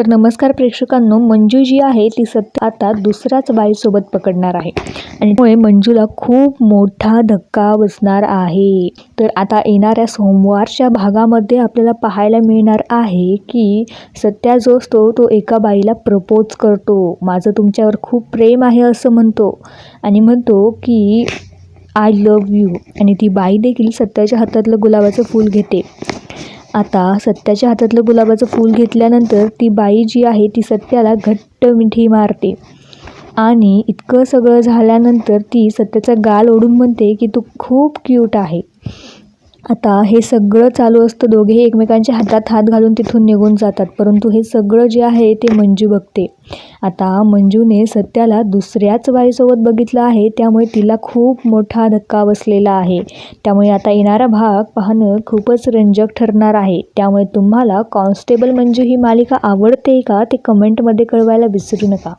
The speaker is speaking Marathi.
तर नमस्कार प्रेक्षकांनो मंजू जी आहे ती सत्य आता दुसऱ्याच बाईसोबत पकडणार आहे. आणि त्यामुळे मंजूला खूप मोठा धक्का बसणार आहे. तर आता येणाऱ्या सोमवारच्या भागामध्ये आपल्याला पाहायला मिळणार आहे की सत्या जो असतो तो एका बाईला प्रपोज करतो. माझं तुमच्यावर खूप प्रेम आहे असं म्हणतो. आणि म्हणतो की आय लव यू आणि ती बाई देखील सत्याच्या हातातलं गुलाबाचं फूल घेते. आता सत्याच्या हातातलं गुलाबाचं फूल घेतल्यानंतर ती बाई जी आहे ती सत्याला घट्ट मिठी मारते. आणि इतकं सगळं झाल्यानंतर ती सत्याचा गाल ओढून म्हणते की तू खूप क्यूट आहे. आता हे सगळं चालू असतं दोघेही एकमेकांच्या हातात हात घालून तिथून निघून जातात. परंतु हे सगळं जे आहे ते मंजू बघते. आता मंजूने सत्याला दुसऱ्याच बाईसोबत बघितलं आहे त्यामुळे तिला खूप मोठा धक्का बसलेला आहे. त्यामुळे आता येणारा भाग पाहणं खूपच रंजक ठरणार आहे. त्यामुळे तुम्हाला कॉन्स्टेबल मंजू ही मालिका आवडते का ते कमेंटमध्ये कळवायला विसरू नका.